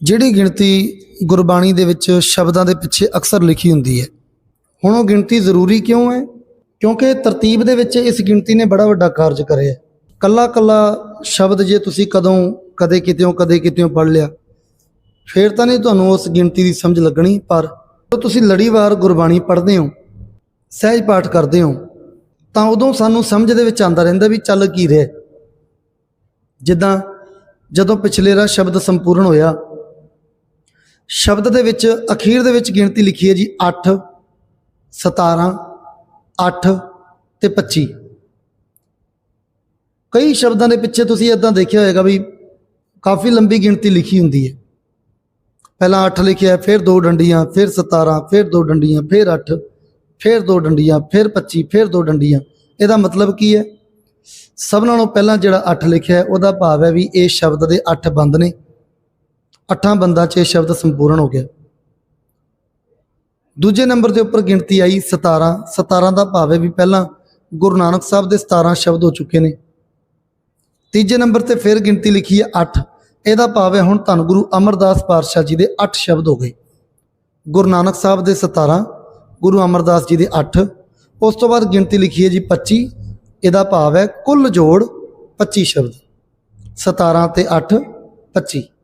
ਜਿਹੜੀ ਗਿਣਤੀ ਗੁਰਬਾਣੀ ਦੇ ਵਿੱਚ ਸ਼ਬਦਾਂ ਦੇ ਪਿੱਛੇ ਅਕਸਰ ਲਿਖੀ ਹੁੰਦੀ ਹੈ, ਹੁਣ ਉਹ ਗਿਣਤੀ ਜ਼ਰੂਰੀ ਕਿਉਂ ਹੈ? ਕਿਉਂਕਿ ਤਰਤੀਬ ਦੇ ਵਿੱਚ ਇਸ ਗਿਣਤੀ ਨੇ ਬੜਾ ਵੱਡਾ ਕਾਰਜ ਕਰਿਆ। ਕੱਲਾ ਕੱਲਾ ਸ਼ਬਦ ਜੇ ਤੁਸੀਂ ਕਦੋਂ, ਕਦੇ ਕਿਤੇੋਂ ਕਦੇ ਕਿਤੇੋਂ ਪੜ ਲਿਆ, ਫੇਰ ਤਾਂ ਨਹੀਂ ਤੁਹਾਨੂੰ ਉਸ ਗਿਣਤੀ ਦੀ ਸਮਝ ਲੱਗਣੀ, ਪਰ ਜਦੋਂ ਤੁਸੀਂ ਲੜੀਵਾਰ ਗੁਰਬਾਣੀ ਪੜ੍ਹਦੇ ਹੋ, ਸਹਿਜ ਪਾਠ ਕਰਦੇ ਹੋ, ਤਾਂ ਉਦੋਂ ਸਾਨੂੰ ਸਮਝ ਦੇ ਵਿੱਚ ਆਉਂਦਾ ਰਹਿੰਦਾ ਵੀ ਚੱਲ ਕੀ ਰਿਹਾ। ਜਿੱਦਾਂ ਜਦੋਂ ਪਿਛਲੇਰਾ ਸ਼ਬਦ ਸੰਪੂਰਨ ਹੋਇਆ ਸ਼ਬਦ ਦੇ ਵਿੱਚ, ਅਖੀਰ ਦੇ ਵਿੱਚ ਗਿਣਤੀ ਲਿਖੀ ਹੈ ਜੀ 8 17 8 ਤੇ 25 ਕਈ ਸ਼ਬਦਾਂ ਦੇ ਪਿੱਛੇ ਤੁਸੀਂ ਇਦਾਂ ਦੇਖਿਆ ਹੋਵੇਗਾ ਵੀ ਕਾਫੀ ਲੰਬੀ ਗਿਣਤੀ ਲਿਖੀ ਹੁੰਦੀ ਹੈ। ਪਹਿਲਾਂ 8 ਲਿਖਿਆ, ਫਿਰ ਦੋ ਡੰਡੀਆਂ, ਫਿਰ 17 ਫਿਰ ਦੋ ਡੰਡੀਆਂ, ਫਿਰ 8 ਫਿਰ ਦੋ ਡੰਡੀਆਂ, ਫਿਰ 25 ਫਿਰ ਦੋ ਡੰਡੀਆਂ। ਇਹਦਾ ਮਤਲਬ ਕੀ ਹੈ? ਸਭ ਨਾਲੋਂ ਪਹਿਲਾਂ ਜਿਹੜਾ 8 ਲਿਖਿਆ ਉਹਦਾ ਭਾਵ ਹੈ ਵੀ ਇਹ ਸ਼ਬਦ ਦੇ 8 ਬੰਦ ਨੇ। ਅੱਠਾਂ ਬੰਦਾਂ 'ਚ ਇਹ ਸ਼ਬਦ ਸੰਪੂਰਨ ਹੋ ਗਿਆ। ਦੂਜੇ ਨੰਬਰ ਦੇ ਉੱਪਰ ਗਿਣਤੀ ਆਈ 17 17 ਦਾ ਭਾਵ ਹੈ ਵੀ ਪਹਿਲਾਂ ਗੁਰੂ ਨਾਨਕ ਸਾਹਿਬ ਦੇ 17 ਸ਼ਬਦ ਹੋ ਚੁੱਕੇ ਨੇ। ਤੀਜੇ ਨੰਬਰ ਤੇ ਫਿਰ ਗਿਣਤੀ ਲਿਖੀ ਹੈ 8 ਇਹਦਾ ਭਾਵ ਹੈ ਹੁਣ ਧੰਨ ਗੁਰੂ ਅਮਰਦਾਸ ਪਾਤਸ਼ਾਹ ਜੀ ਦੇ 8 ਸ਼ਬਦ ਹੋ ਗਏ। ਗੁਰੂ ਨਾਨਕ ਸਾਹਿਬ ਦੇ 17 ਗੁਰੂ ਅਮਰਦਾਸ ਜੀ ਦੇ 8 ਉਸ ਤੋਂ ਬਾਅਦ ਗਿਣਤੀ ਲਿਖੀ ਹੈ ਜੀ 25 ਇਹਦਾ ਭਾਵ ਹੈ ਕੁੱਲ ਜੋੜ 25 ਸ਼ਬਦ। 17 ਤੇ 8 25